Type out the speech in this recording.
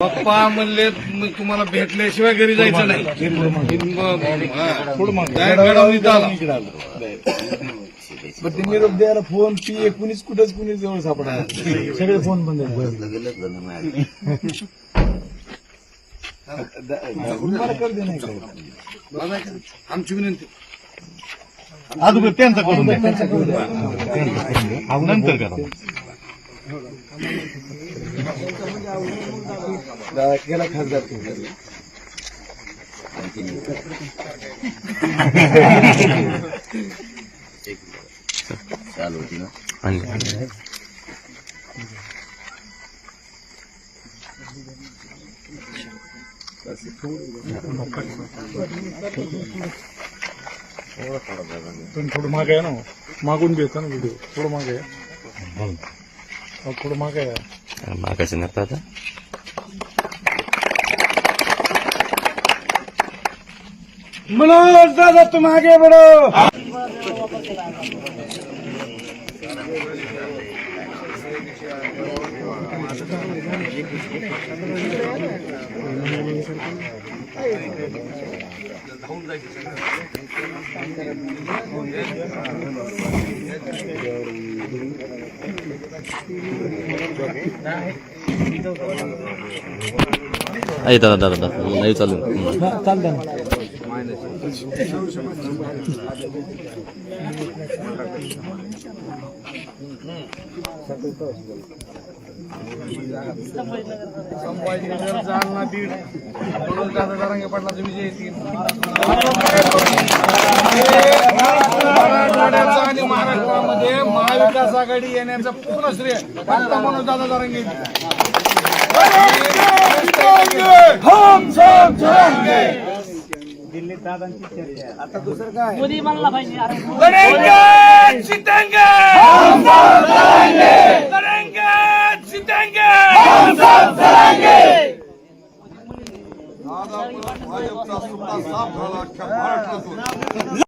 पप्पा म्हणले "मी तुम्हाला भेटल्याशिवाय घरी जायचं नाही. पण ते निरोप द्यायला फोन पी कुणीच कुठंच कुणी जवळ सापडा सगळे फोन बंद? आमची विनंती. अगोदर त्यांचा करून. नंतर करा. दादा केला खासदार होती ना थोडं मागे आहे ना. मागून घ्यायचं ना व्हिडिओ थोडं मागे आहे. थोडं मागे मागायचं नाही आता मनोज दादा तुम आगे बढ़ो आहे दादा दादा दादा. नाही चालू. चालतं ना संभाजीनगर जालना बीड. म्हणून दादा पाटलाचा विजय येतील आणि महाविकास आघाडी येण्याचं पूर्ण श्रेय फक्त म्हणून दादा जरांगे मोदी म्हणला पाहिजे हम सब लढेंगे लढेंगे जीतेंगे हम सब लढेंगे भाजपचा सुद्धा साफ झाला अख्ख्या महाराष्ट्रातून.